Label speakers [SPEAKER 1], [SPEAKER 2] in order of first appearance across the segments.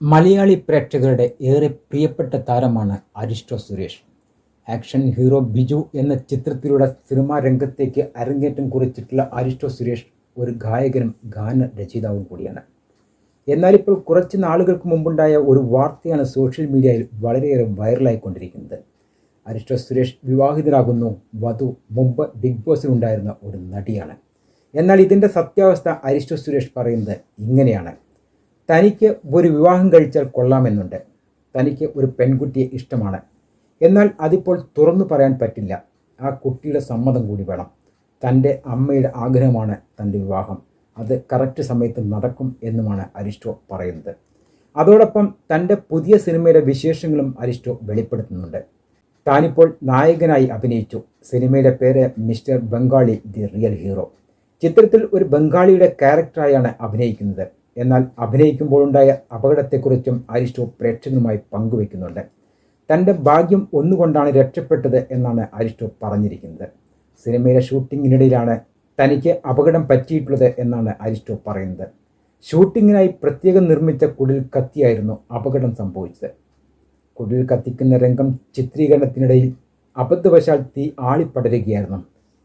[SPEAKER 1] മലയാളി പ്രേക്ഷകരുടെ ഏറെ പ്രിയപ്പെട്ട താരമാണ് അരിസ്റ്റോ സുരേഷ്. ആക്ഷൻ ഹീറോ ബിജു എന്ന ചിത്രത്തിലൂടെ സിനിമാ രംഗത്തേക്ക് അരങ്ങേറ്റം കുറിച്ചിട്ടുള്ള അരിസ്റ്റോ സുരേഷ് ഒരു ഗായകനും ഗാന രചയിതാവും കൂടിയാണ്. എന്നാൽ ഇപ്പോൾ കുറച്ച് നാളുകൾക്ക് മുമ്പുണ്ടായ ഒരു വാർത്തയാണ് സോഷ്യൽ മീഡിയയിൽ വളരെയേറെ വൈറലായിക്കൊണ്ടിരിക്കുന്നത്. അരിസ്റ്റോ സുരേഷ് വിവാഹിതരാകുന്നു. വധു മുമ്പ് ബിഗ് ബോസിലുണ്ടായിരുന്ന ഒരു നടിയാണ്. എന്നാൽ ഇതിന്റെ സത്യാവസ്ഥ അരിസ്റ്റോ സുരേഷ് പറയുന്നത് ഇങ്ങനെയാണ്. തനിക്ക് ഒരു വിവാഹം കഴിച്ചാൽ കൊള്ളാമെന്നുണ്ട്. തനിക്ക് ഒരു പെൺകുട്ടിയെ ഇഷ്ടമാണ്. എന്നാൽ അതിപ്പോൾ തുറന്നു പറയാൻ പറ്റില്ല. ആ കുട്ടിയുടെ സമ്മതം കൂടി വേണം. തന്റെ അമ്മയുടെ ആഗ്രഹമാണ് തന്റെ വിവാഹം. അത് കറക്റ്റ് സമയത്ത് നടക്കും എന്നുമാണ് അരിസ്റ്റോ പറയുന്നത്. അതോടൊപ്പം തന്റെ പുതിയ സിനിമയുടെ വിശേഷങ്ങളും അരിസ്റ്റോ വെളിപ്പെടുത്തുന്നുണ്ട്. താനിപ്പോൾ നായകനായി അഭിനയിച്ചു. സിനിമയുടെ പേര് mister Bengali the real hero. ചിത്രത്തിൽ ഒരു ബംഗാളിയുടെ ക്യാരക്ടറായാണ് അഭിനയിക്കുന്നത്. എന്നാൽ അഭിനയിക്കുമ്പോഴുണ്ടായ അപകടത്തെക്കുറിച്ചും അരിസ്റ്റോ പ്രേക്ഷകരുമായി പങ്കുവെക്കുന്നുണ്ട് തന്റെ ഭാഗ്യം ഒന്നുകൊണ്ടാണ് രക്ഷപ്പെട്ടത് എന്നാണ് അരിസ്റ്റോ പറഞ്ഞിരിക്കുന്നത്. സിനിമയിലെ ഷൂട്ടിങ്ങിനിടയിലാണ് തനിക്ക് അപകടം പറ്റിയിട്ടുള്ളത് എന്നാണ് അരിസ്റ്റോ പറയുന്നത്. ഷൂട്ടിങ്ങിനായി പ്രത്യേകം നിർമ്മിച്ച കുടിൽ കത്തിയായിരുന്നു അപകടം സംഭവിച്ചത്. കുടിൽ കത്തിക്കുന്ന രംഗം ചിത്രീകരണത്തിനിടയിൽ അബദ്ധവശാൽ തീ ആളിപ്പടരുകയായിരുന്നു.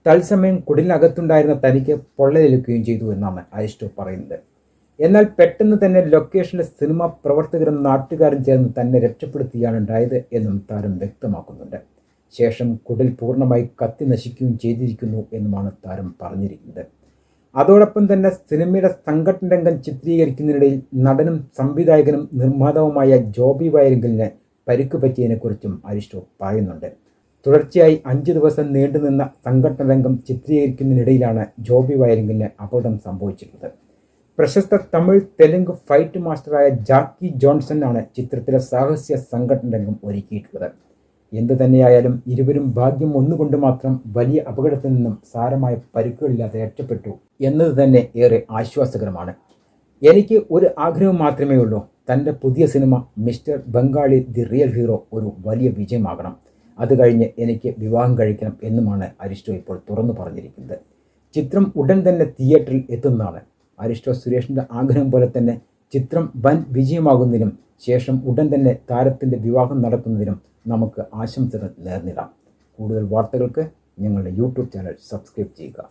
[SPEAKER 1] തത്സമയം കുടിലിനകത്തുണ്ടായിരുന്ന തനിക്ക് പൊള്ളലേൽക്കുകയും ചെയ്തു എന്നാണ് അരിസ്റ്റോ പറയുന്നത്. എന്നാൽ പെട്ടെന്ന് തന്നെ ലൊക്കേഷനിലെ സിനിമ പ്രവർത്തകരും നാട്ടുകാരും ചേർന്ന് തന്നെ രക്ഷപ്പെടുത്തുകയാണ് ഉണ്ടായത് എന്നും താരം വ്യക്തമാക്കുന്നുണ്ട്. ശേഷം കുടിൽ പൂർണമായി കത്തി നശിക്കുകയും ചെയ്തിരിക്കുന്നു എന്നുമാണ് താരം പറഞ്ഞിരിക്കുന്നത്. അതോടൊപ്പം തന്നെ സിനിമയുടെ സംഘടന രംഗം ചിത്രീകരിക്കുന്നതിനിടയിൽ നടനും സംവിധായകനും നിർമ്മാതാവുമായ ജോബി വയരിങ്കലിന് പരിക്ക് പറ്റിയതിനെക്കുറിച്ചും അരിഷ്ടോ പറയുന്നുണ്ട്. തുടർച്ചയായി അഞ്ച് ദിവസം നീണ്ടുനിന്ന സംഘടന രംഗം ചിത്രീകരിക്കുന്നതിനിടയിലാണ് ജോബി വയരിങ്കലിന് അപകടം സംഭവിച്ചിട്ടുള്ളത്. പ്രശസ്ത തമിഴ് തെലുങ്ക് ഫൈറ്റ് മാസ്റ്ററായ ജാക്കി ജോൺസൺ ആണ് ചിത്രത്തിലെ സാഹസ്യ സംഘടന രംഗം ഒരുക്കിയിട്ടുള്ളത്. എന്തു തന്നെയായാലും ഇരുവരും ഭാഗ്യം ഒന്നുകൊണ്ട് മാത്രം വലിയ അപകടത്തിൽ നിന്നും സാരമായ പരുക്കുകളില്ലാതെ രക്ഷപ്പെട്ടു എന്നത് തന്നെ ഏറെ ആശ്വാസകരമാണ്. എനിക്ക് ഒരു ആഗ്രഹം മാത്രമേ ഉള്ളൂ. തന്റെ പുതിയ cinema mister Bengali the real hero ഒരു വലിയ വിജയമാകണം. അത് കഴിഞ്ഞ് എനിക്ക് വിവാഹം കഴിക്കണം എന്നുമാണ് അരിസ്റ്റോ ഇപ്പോൾ തുറന്നു പറഞ്ഞിരിക്കുന്നത്. ചിത്രം ഉടൻ തന്നെ തിയേറ്ററിൽ എത്തുന്നതാണ്. അരിസ്റ്റോ സുരേഷിന്റെ ആഗ്രഹം പോലെ തന്നെ ചിത്രം വൻ വിജയമാകുന്നതിനും ശേഷം ഉടൻ തന്നെ താരത്തിന്റെ വിവാഹം നടക്കുന്നതിനും നമുക്ക് ആശംസകൾ നേർന്നിടാം. കൂടുതൽ വാർത്തകൾക്ക് ഞങ്ങളുടെ യൂട്യൂബ് ചാനൽ സബ്സ്ക്രൈബ് ചെയ്യുക.